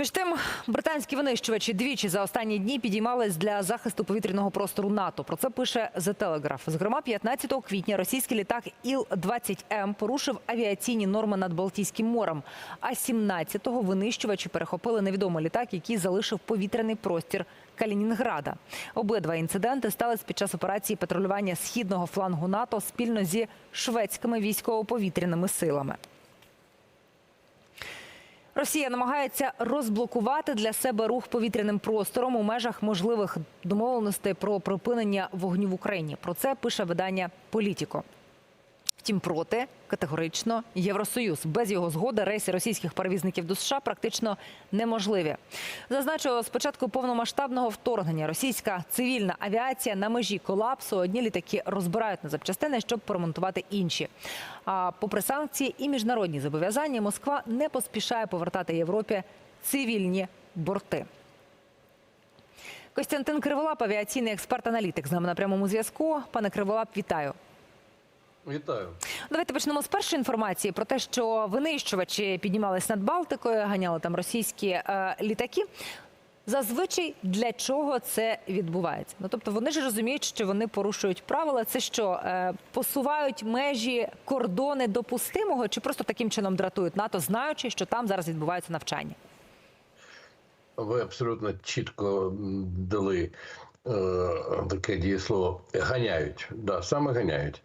Між тим, британські винищувачі двічі за останні дні підіймались для захисту повітряного простору НАТО. Про це пише The Telegraph. Зокрема, 15 квітня російський літак Іл-20М порушив авіаційні норми над Балтійським морем. А 17-го винищувачі перехопили невідомий літак, який залишив повітряний простір Калінінграда. Обидва інциденти стались під час операції патрулювання східного флангу НАТО спільно зі шведськими військово-повітряними силами. Росія намагається розблокувати для себе рух повітряним простором у межах можливих домовленостей про припинення вогню в Україні. Про це пише видання Політіко. Втім, проти категорично Євросоюз. Без його згоди рейси російських перевізників до США практично неможливі. Зазначу, з початку повномасштабного вторгнення російська цивільна авіація на межі колапсу. Одні літаки розбирають на запчастини, щоб поремонтувати інші. А попри санкції і міжнародні зобов'язання, Москва не поспішає повертати Європі цивільні борти. Костянтин Криволап, авіаційний експерт-аналітик, з нами на прямому зв'язку. Пане Криволап, вітаю. Вітаю. Давайте почнемо з першої інформації про те, що винищувачі піднімались над Балтикою, ганяли там російські е, літаки. Зазвичай для чого це відбувається? Ну тобто вони ж розуміють, що вони порушують правила. Це що е, посувають межі кордони допустимого, чи просто таким чином дратують НАТО, знаючи, що там зараз відбувається навчання? Ви абсолютно чітко дали таке дієслово ганяють. Да, саме ганяють.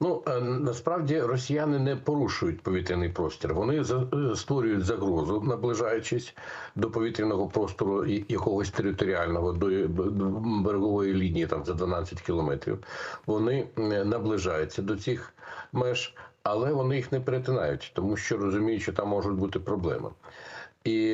Ну е, насправді росіяни не порушують повітряний простір. Вони е, створюють загрозу, наближаючись до повітряного простору якогось територіального до, берегової лінії, там за 12 кілометрів. Вони е, наближаються до цих меж, але вони їх не перетинають, тому що розуміють, що там можуть бути проблеми. І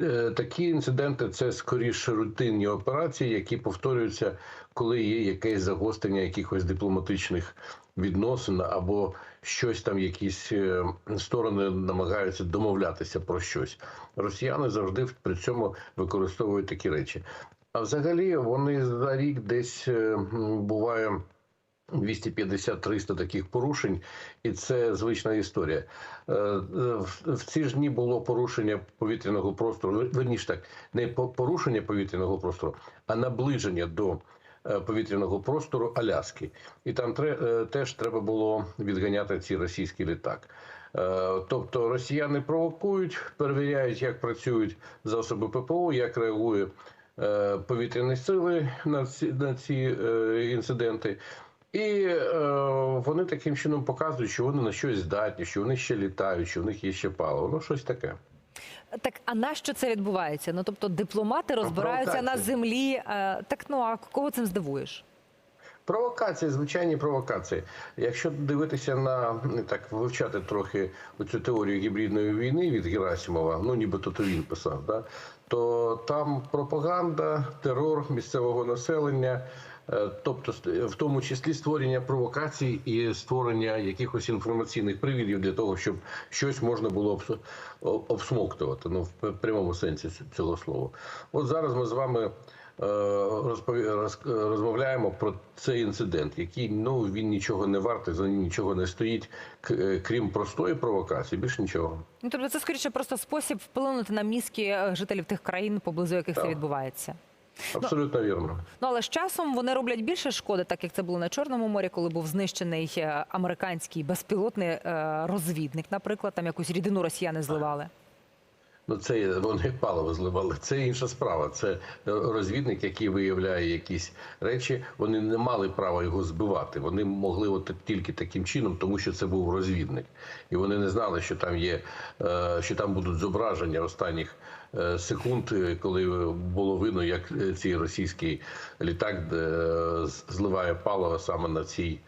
е, такі інциденти це скоріше рутинні операції, які повторюються, коли є якесь загострення якихось дипломатичних відносин, або щось там, якісь е, сторони намагаються домовлятися про щось. Росіяни завжди при цьому використовують такі речі. А взагалі вони за рік десь е, буває. 250-300 таких порушень, і це звична історія. Е, е, В ці ж дні було порушення повітряного простору. вер- Верніше так, не порушення повітряного простору, а наближення до е, повітряного простору Аляски. І там теж треба було відганяти ці російський літак. Тобто росіяни провокують, перевіряють, як працюють засоби ППО, як реагує повітряні сили на ці, на ці інциденти. І е, вони таким чином показують, що вони на щось здатні, що вони ще літають, що в них є ще паливо. Ну, щось таке. Так, а на що це відбувається? Ну тобто дипломати розбираються на землі. Е, так ну а кого цим здивуєш? Провокації, звичайні провокації. Якщо дивитися на так вивчати трохи цю теорію гібридної війни від Герасимова, ну нібито то він писав, да, то там пропаганда, терор місцевого населення, тобто в тому числі створення провокацій і створення якихось інформаційних привідів для того, щоб щось можна було обс- обсмоктувати, ну в прямому сенсі цього слова. От зараз ми з вами. е, розмовляємо про цей інцидент, який ну він нічого не вартий, за ним нічого не стоїть, е, крім простої провокації, більше нічого. Ну тобто це скоріше просто спосіб вплинути на мізки е, жителів тих країн, поблизу яких це відбувається. Абсолютно вірно. Ну але з часом вони роблять більше шкоди, так як це було на Чорному морі, коли був знищений е, американський безпілотний е, розвідник, наприклад, там якусь рідину росіяни зливали. Ну це вони паливо зливали. Це інша справа. Це розвідник, який виявляє якісь речі. Вони не мали права його збивати. Вони могли от тільки таким чином, тому що це був розвідник, і вони не знали, що там є, е, що там будуть зображення останніх е, секунд, е, коли було видно, як е, цей російський літак е, зливає паливо саме на цій.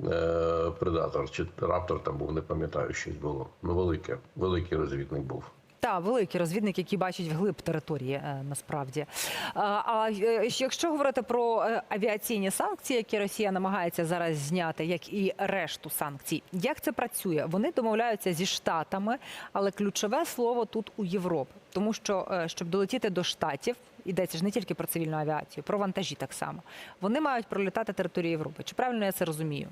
е, Предатор чи раптор там був, не пам'ятаю, щось було. Ну, велике, великий розвідник був. Та великий розвідник, який бачить вглиб території, е, насправді. А, е, якщо говорити про е, авіаційні санкції, які Росія намагається зараз зняти, як і решту санкцій, як це працює? Вони домовляються зі штатами, але ключове слово тут у Європі, тому що е, щоб долетіти до штатів. Йдеться ж не тільки про цивільну авіацію, про вантажі так само. Вони мають пролітати територію Європи. Чи правильно я це розумію?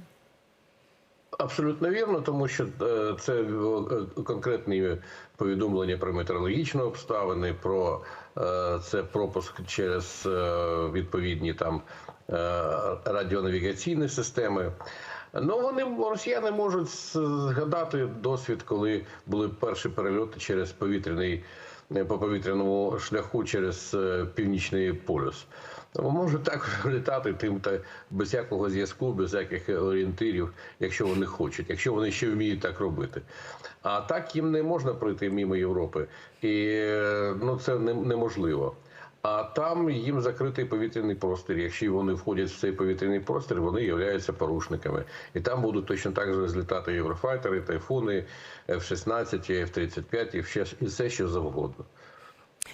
Абсолютно вірно, тому що е, це е, конкретні повідомлення про метеорологічні обставини, про це пропуск через відповідні там радіонавігаційні системи. Ну вони росіяни можуть згадати досвід, коли були перші перельоти через повітряний по повітряному шляху через е, північний полюс. Може так літати тим та без всякого зв'язку, без яких орієнтирів, якщо вони хочуть, якщо вони ще вміють так робити. А так їм не можна пройти мимо Європи, і е, ну це не- неможливо. А там їм закритий повітряний простір. Якщо вони входять в цей повітряний простір, вони являються порушниками. І там будуть точно так же злітати єврофайтери, тайфуни, F-16, F-35 і все, і все що завгодно.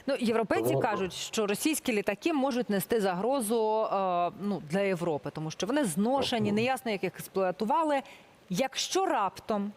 Ну, європейці Тому- кажуть, що російські літаки можуть нести загрозу е, ну, для Європи, тому що вони зношені, неясно, як їх експлуатували. Якщо раптом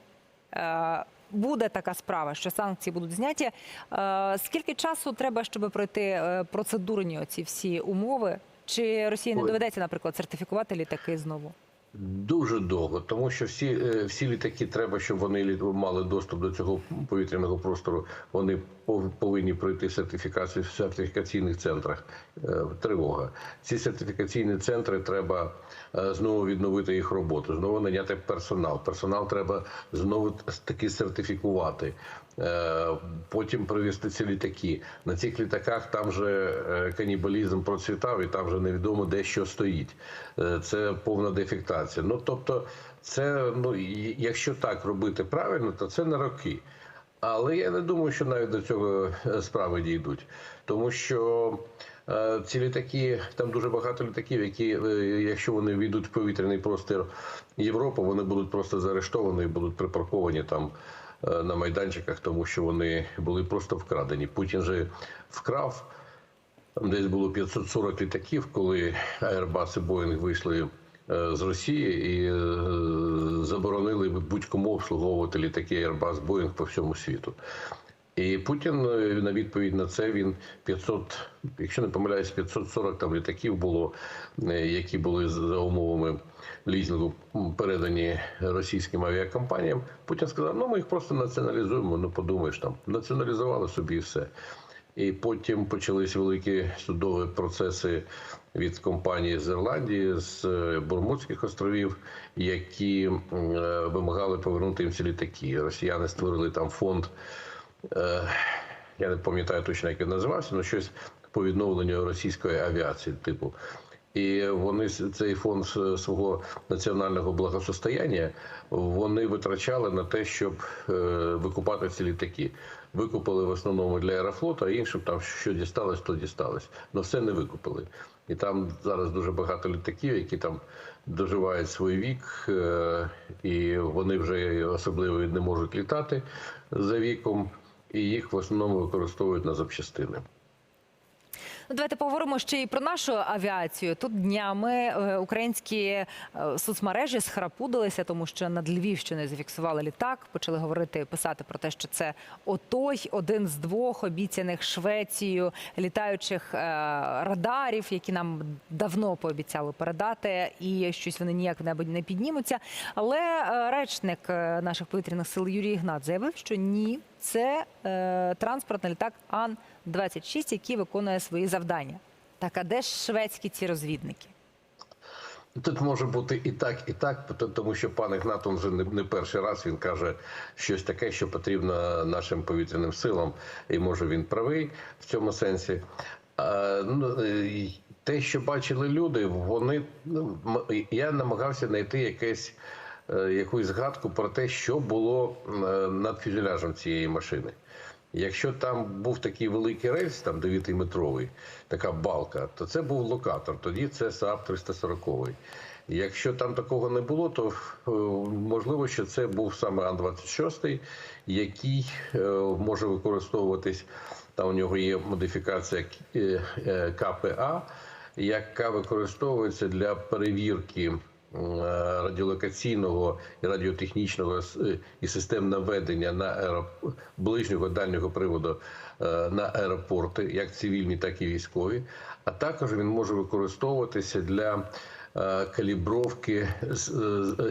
буде така справа, що санкції будуть зняті, е, скільки часу треба, щоб пройти е, процедурні оці всі умови? Чи Росії не доведеться, наприклад, сертифікувати літаки знову? Дуже довго, тому що всі, е, всі літаки треба, щоб вони мали доступ до цього повітряного простору. Вони пов- повинні пройти сертифікацію в сертифікаційних центрах. Е, Тривога. Ці сертифікаційні центри треба е, знову відновити їх роботу, знову наняти персонал. Персонал треба знову таки сертифікувати. Е, Потім привезти ці літаки. На цих літаках там же е, канібалізм процвітав, і там вже невідомо де що стоїть. Е, Це повна дефектація. Ну тобто, це ну якщо так робити правильно, то це на роки. Але я не думаю, що навіть до цього е, справи дійдуть, тому що е, ці літаки, там дуже багато літаків, які, е, якщо вони війдуть в повітряний простір Європи, вони будуть просто заарештовані і будуть припарковані там е, на майданчиках, тому що вони були просто вкрадені. Путін же вкрав. Там десь було 540 літаків, коли Airbus і Boeing вийшли е, з Росії і е, заборонили будь-кому обслуговувати літаки Airbus, Boeing по всьому світу. І Путін е, на відповідь на це він 500, якщо не помиляюсь, 540 там літаків було, е, які були за умовами лізингу м, передані російським авіакомпаніям. Путін сказав: ну ми їх просто націоналізуємо. Ну подумаєш там, націоналізували собі все. І потім почались великі судові процеси від компанії з Ірландії, з е, Бурмутських островів, які вимагали повернути їм ці літаки. Росіяни створили там фонд. Е, Я не пам'ятаю точно, як він називався, але щось по відновленню російської авіації, типу. І вони цей фонд свого національного благосостояння вони витрачали на те, щоб е, викупати ці літаки. Викупили в основному для аерофлоту, а іншим там що дісталось, то дісталось. Но все не викупили. І там зараз дуже багато літаків, які там доживають свій вік, е, і вони вже особливо не можуть літати за віком, і їх в основному використовують на запчастини. Давайте поговоримо ще й про нашу авіацію. Тут днями е, українські е, соцмережі схрапудилися, тому що над Львівщиною зафіксували літак. Почали говорити, писати про те, що це отой один з двох обіцяних Швецією літаючих е, радарів, які нам давно пообіцяли передати, і щось вони ніяк не не піднімуться. Але речник наших повітряних сил Юрій Ігнат заявив, що ні, це транспортний літак Ан-26, який виконує свої завдання. Так, а де ж шведські ці розвідники? Тут може бути і так, і так, тому що пан Ігнат он вже не, перший раз він каже щось таке, що потрібно нашим повітряним силам, і може він правий в цьому сенсі. Ну, те, що бачили люди, вони ну, я намагався знайти якесь. е, Якусь згадку про те, що було е, над фюзеляжем цієї машини. Якщо там був такий великий рельс, там 9-метровий, така балка, то це був локатор. Тоді це САП 340. Якщо там такого не було, то е, можливо, що це був саме Ан-26, який е, може використовуватись. Там у нього є модифікація е, КПА, яка використовується для перевірки радіолокаційного і радіотехнічного е, і систем наведення на аероп... ближнього дальнього приводу е, на аеропорти, як цивільні, так і військові. А також він може використовуватися для е, калібровки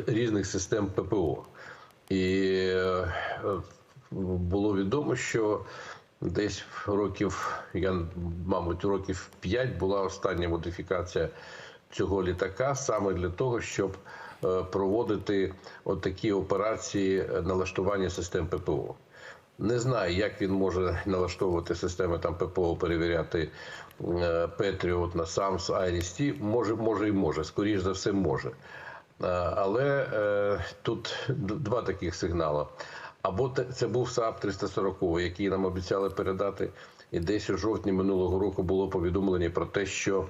різних систем ППО. І е, було відомо, що десь років, я мабуть, років 5 була остання модифікація цього літака саме для того, щоб е, проводити отакі операції налаштування систем ППО. Не знаю, як він може налаштовувати системи там ППО, перевіряти е, Петріот на САМС, Айрісті. Може, може і може. Скоріше за все, може. Е, Але е, тут два таких сигнали. Або це був САП 340, який нам обіцяли передати, і десь у жовтні минулого року було повідомлення про те, що е,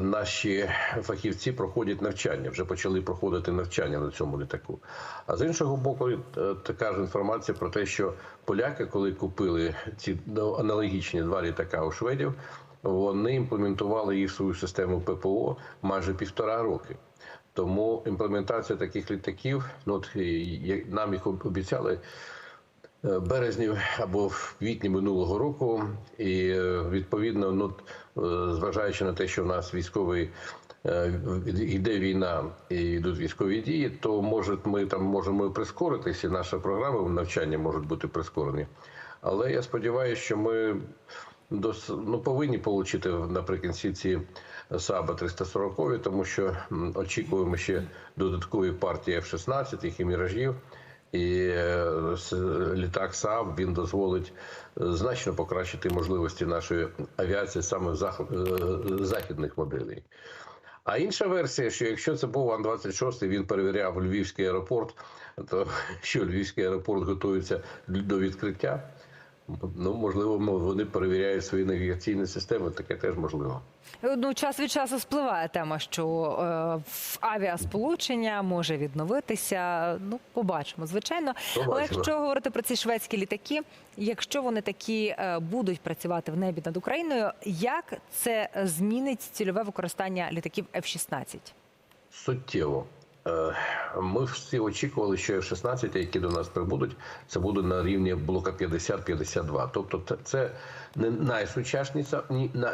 наші фахівці проходять навчання, вже почали проходити навчання на цьому літаку. А з іншого боку, е, така ж інформація про те, що поляки, коли купили ці ну, аналогічні два літака у шведів, вони імплементували їх в свою систему ППО майже півтора роки. Тому імплементація таких літаків, ну от нам їх обіцяли е, березні або в квітні минулого року, і е, відповідно, ну е, зважаючи на те, що в нас військовий е, йде війна і йдуть військові дії, то може ми там можемо і прискоритися. і Наша програма навчання можуть бути прискорені. Але я сподіваюся, що ми дос, ну, повинні отримати наприкінці ці САБа 340, тому що очікуємо ще додаткові партії F-16 їх і міражів. І е, літак САБ він дозволить е, значно покращити можливості нашої авіації саме в зах- е, західних моделей. А інша версія, що якщо це був Ан-26, він перевіряв Львівський аеропорт, то що Львівський аеропорт готується до відкриття. Ну, можливо, вони перевіряють свої навігаційні системи, таке теж можливо. Ну, час від часу спливає тема, що е, авіасполучення може відновитися. Ну, побачимо, звичайно. Але якщо говорити про ці шведські літаки, якщо вони такі е, будуть працювати в небі над Україною, як це змінить цільове використання літаків F-16? Суттєво. Е, Ми всі очікували, що F-16, які до нас прибудуть, це буде на рівні блока 50-52. Тобто це- не найсучасніша,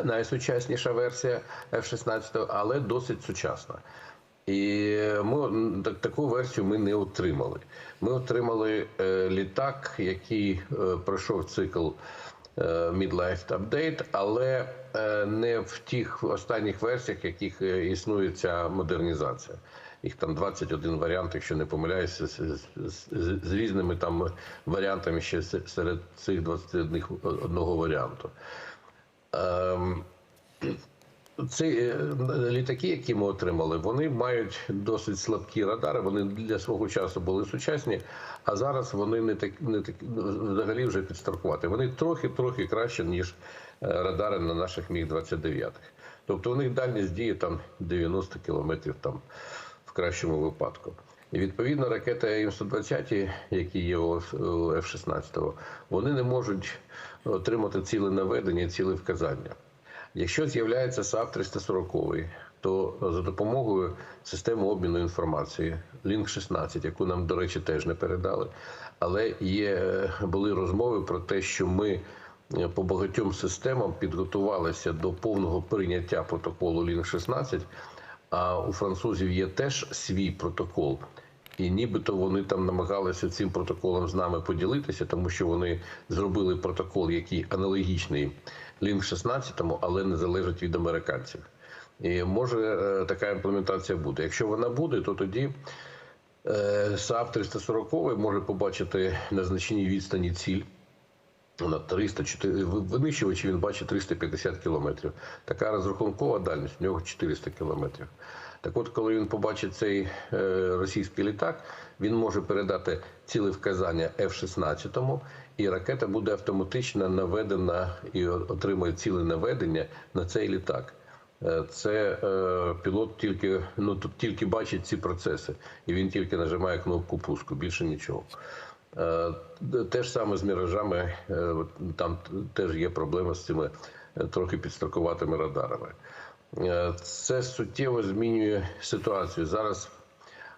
найсучасніша версія F-16, але досить сучасна. І ми так- таку версію ми не отримали. Ми отримали е, літак, який е, пройшов цикл Midlife Update, але не в тих останніх версіях, яких існує ця модернізація. Їх там 21 варіант, якщо не помиляюся, з, з, з, з різними там варіантами ще серед цих 21 одного варіанту. Ем, ці е, літаки, які ми отримали, вони мають досить слабкі радари. Вони для свого часу були сучасні, а зараз вони не так не так взагалі вже підстаркувати. Вони трохи трохи краще ніж е, радари на наших міг 29 Тобто у них дальність дії там 90 кілометрів кращому випадку. І відповідно ракети М120, які є у F-16, вони не можуть отримати ціле наведення, ціле вказання. Якщо з'являється САП 340, то за допомогою системи обміну інформації Link 16, яку нам, до речі, теж не передали, але є були розмови про те, що ми е, по багатьом системам підготувалися до повного прийняття протоколу Link 16, а у французів є теж свій протокол. І нібито вони там намагалися цим протоколом з нами поділитися, тому що вони зробили протокол, який аналогічний Link 16, але не залежить від американців. І може е, така імплементація буде. Якщо вона буде, то тоді е, САП 340 може побачити на значній відстані ціль. На 300, 4, винищувач він бачить 350 кілометрів. Така розрахункова дальність у нього 400 кілометрів. Так от, коли він побачить цей е, російський літак, він може передати ціле вказання F-16, і ракета буде автоматично наведена і отримує ціле наведення на цей літак. Е, Це е, пілот тільки ну тільки бачить ці процеси, і він тільки нажимає кнопку пуску, більше нічого. Е, Те ж саме з міражами, е, там теж є проблема з цими е, трохи підстаркуватими радарами. Це суттєво змінює ситуацію. Зараз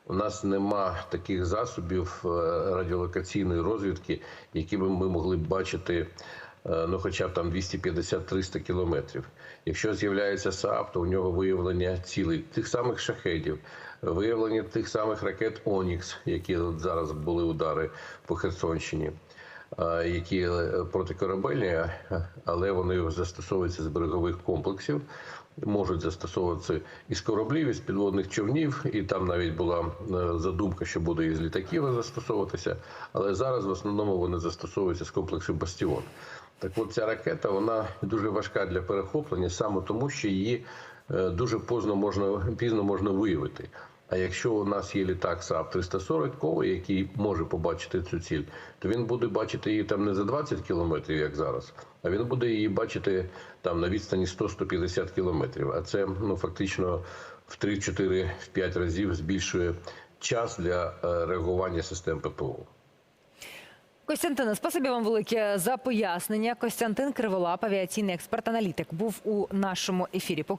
у нас нема таких засобів радіолокаційної розвідки, які б ми могли б бачити ну хоча б там 250-300 кілометрів. Якщо з'являється САП, то у нього виявлення цілей тих самих шахедів, виявлення тих самих ракет Онікс, які зараз були удари по Херсонщині. е, Які е, протикорабельні, е, але вони застосовуються з берегових комплексів, можуть застосовуватися із кораблів, із підводних човнів, і там навіть була е, задумка, що буде із літаків застосовуватися. Але зараз в основному вони застосовуються з комплексу Бастіон. Так от ця ракета вона дуже важка для перехоплення, саме тому, що її е, дуже поздно можна пізно можна виявити. А якщо у нас є літак САП 340 ковий, який може побачити цю ціль, то він буде бачити її там не за 20 кілометрів, як зараз, а він буде її бачити там на відстані 100-150 кілометрів. А це ну фактично в 3, 4, в 5 разів збільшує час для е, реагування систем ППО. Костянтине, спасибі вам велике за пояснення. Костянтин Криволап, авіаційний експерт-аналітик, був у нашому ефірі.